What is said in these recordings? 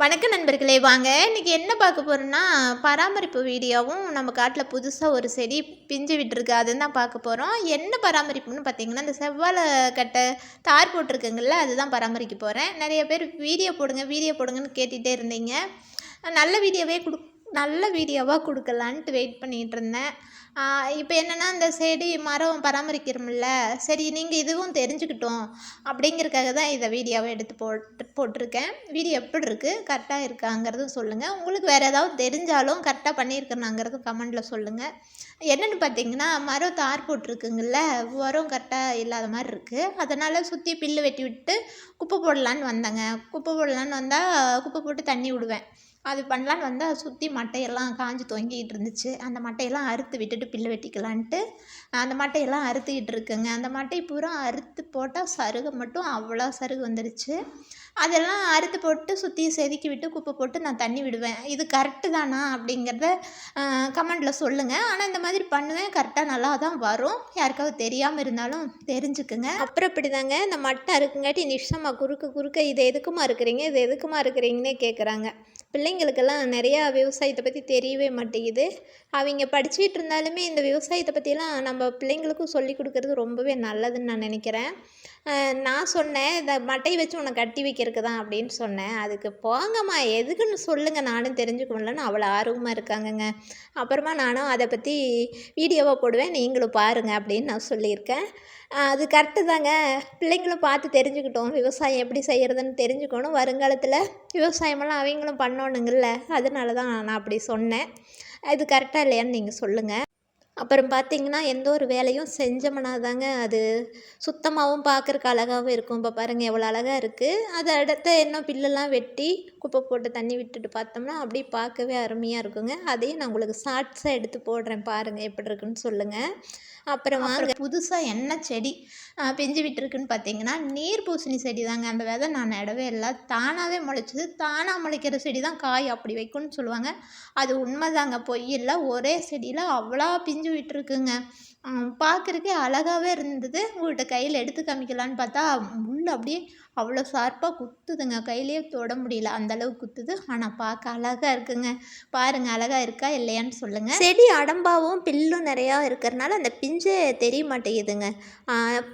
வணக்கம் நண்பர்களே. வாங்க இன்றைக்கி என்ன பார்க்க போகிறோன்னா பராமரிப்பு வீடியோவும் நம்ம காட்டில் புதுசாக ஒரு செடி பிஞ்சு விட்டுருக்கு. அதுதான் தான் பார்க்க போகிறோம் என்ன பராமரிப்புன்னு பார்த்தீங்கன்னா இந்த செவ்வாழை கட்டை தார் போட்டிருக்குங்கள்ல அதுதான் பராமரிக்க போகிறேன் நிறைய பேர் வீடியோ போடுங்க வீடியோ போடுங்கன்னு கேட்டுகிட்டே இருந்தீங்க. நல்ல வீடியோவே கொடு நல்ல வீடியோவாக கொடுக்கலான்ட்டு வெயிட் பண்ணிகிட்டு இருந்தேன். இப்போ என்னென்னா இந்த செடி மரம் பராமரிக்கிறோம்ல சரி நீங்கள் இதுவும் தெரிஞ்சுக்கிட்டோம் அப்படிங்கிறதுக்காக தான் இதை வீடியோவை எடுத்து போட்டு போட்டிருக்கேன். வீடியோ எப்படி இருக்குது கரெக்டாக இருக்காங்கிறதும் சொல்லுங்கள் உங்களுக்கு வேறு ஏதாவது தெரிஞ்சாலும் கரெக்டாக பண்ணியிருக்கேனாங்கிறதும் கமெண்டில் சொல்லுங்கள் என்னென்னு பார்த்தீங்கன்னா மரம் தார் போட்டிருக்குங்கள்ல உரம் கரெக்டாக இல்லாத மாதிரி இருக்குது அதனால் சுற்றி பில்லு வெட்டி விட்டு குப்பை போடலான்னு வந்தேங்க. குப்பை போடலான்னு வந்தால் குப்பை போட்டு தண்ணி விடுவேன். அது பண்ணலான்னு வந்தால் சுற்றி மட்டையெல்லாம் காஞ்சி தொங்கிக்கிட்டு இருந்துச்சு. அந்த மட்டையெல்லாம் அறுத்து விட்டுட்டு பில்லு வெட்டிக்கலான்ட்டு அந்த மட்டையெல்லாம் அறுத்துக்கிட்டு இருக்குங்க. அந்த மட்டை பூரா அறுத்து போட்டால் சருகு மட்டும் அவ்வளோ சருகு வந்துடுச்சு அதெல்லாம் அறுத்து போட்டு சுற்றி செதுக்கி விட்டு குப்பை போட்டு நான் தண்ணி விடுவேன். இது கரெக்டு தானா அப்படிங்கிறத கமெண்டில் சொல்லுங்கள் ஆனால் இந்த மாதிரி பண்ணுவேன். கரெக்டாக நல்லா தான் வரும். யாருக்காவது தெரியாமல் இருந்தாலும் தெரிஞ்சுக்குங்க. அப்புறம் இப்படி தாங்க இந்த மட்டை இருக்குங்காட்டி நிஷமாக குறுக்க குறுக்க இது எதுக்குமா இருக்கிறீங்க இது எதுக்குமா இருக்கிறீங்கன்னே கேட்குறாங்க பிள்ளைங்களுக்கெல்லாம் நிறையா விவசாயத்தை பற்றி தெரியவே மாட்டேங்குது. அவங்க படிச்சுக்கிட்டு இருந்தாலுமே இந்த விவசாயத்தை பற்றிலாம் நம்ம பிள்ளைங்களுக்கும் சொல்லி கொடுக்கறது ரொம்பவே நல்லதுன்னு நான் நினைக்கிறேன். நான் சொன்னேன் இந்த மட்டை வச்சு உன்னை கட்டி வைக்கிறதுக்கு தான் அப்படின்னு சொன்னேன். அதுக்கு போங்கம்மா எதுக்குன்னு சொல்லுங்கள் நானும் தெரிஞ்சுக்கணும்லன்னு அவ்வளோ ஆர்வமாக இருக்காங்கங்க. அப்புறமா நானும் அதை பற்றி வீடியோவாக போடுவேன் நீங்களும் பாருங்கள் அப்படின்னு நான் சொல்லியிருக்கேன். அது கரெக்டு தாங்க. பிள்ளைங்களும் பார்த்து தெரிஞ்சுக்கிட்டோம் விவசாயம் எப்படி செய்கிறதுன்னு தெரிஞ்சுக்கணும். வருங்காலத்தில் விவசாயமெல்லாம் அவங்களும் பண்ணணுங்கள்ல. அதனால தான் நான் அப்படி சொன்னேன். இது கரெக்டாக இல்லையான்னு நீங்கள் சொல்லுங்கள் அப்புறம் பார்த்திங்கன்னா எந்த ஒரு வேலையும் செஞ்சோம்னா தாங்க அது சுத்தமாகவும் பார்க்குறக்கு அழகாகவும் இருக்கும். இப்போ பாருங்கள் எவ்வளோ அழகாக இருக்குது அதை அடுத்து இன்னும் பில்லெல்லாம் வெட்டி குப்பை போட்டு தண்ணி விட்டுட்டு பார்த்தோம்னா அப்படியே பார்க்கவே அருமையாக இருக்குங்க. அதையும் நான் உங்களுக்கு ஷார்ட்ஸாக எடுத்து போடுறேன். பாருங்கள் எப்படி இருக்குன்னு சொல்லுங்கள் அப்புறம் வாங்க. புதுசாக என்ன செடி பிஞ்சு விட்டுருக்குன்னு பார்த்தீங்கன்னா நீர் பூசணி செடி தாங்க அந்த விதை நான் நடவே இல்லை. தானாகவே முளைச்சிது. தானாக முளைக்கிற செடி தான் காய் அப்படி வைக்கும்னு சொல்லுவாங்க. அது உண்மைதாங்க. பொய் இல்லை. ஒரே செடியில் அவ்வளோ பிஞ்சு விட்டுருக்குங்க பார்க்குறக்கே அழகாகவே இருந்தது. உங்கள்கிட்ட கையில் எடுத்து காமிக்கலான்னு பார்த்தா முள் அப்படியே அவ்வளோ ஷார்ப்பாக குத்துதுங்க. கையிலே தொட முடியல. அந்தளவுக்கு குத்துது. ஆனால் பார்க்க அழகாக இருக்குங்க. பாருங்கள் அழகாக இருக்கா இல்லையான்னு சொல்லுங்கள் செடி அடம்பாவும் பில்லும் நிறையா இருக்கிறனால அந்த பிஞ்சே தெரிய மாட்டேங்குதுங்க.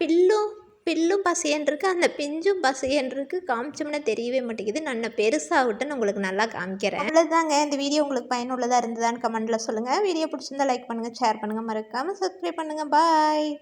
பில்லும் பில்லும் பசையன் அந்த பிஞ்சும் பசையன் காமிச்சோம்னா தெரியவே மாட்டேங்குது. நான் பெருசாகட்டுன்னு உங்களுக்கு நல்லா காமிக்கிறேன். அவ்வளோதாங்க இந்த வீடியோ உங்களுக்கு பயனுள்ளதாக இருந்ததான்னு கமெண்ட்டில் சொல்லுங்கள் வீடியோ பிடிச்சிருந்தா லைக் பண்ணுங்கள் ஷேர் பண்ணுங்கள் மறக்காமல் சப்ஸ்கிரைப் பண்ணுங்கள் பாய்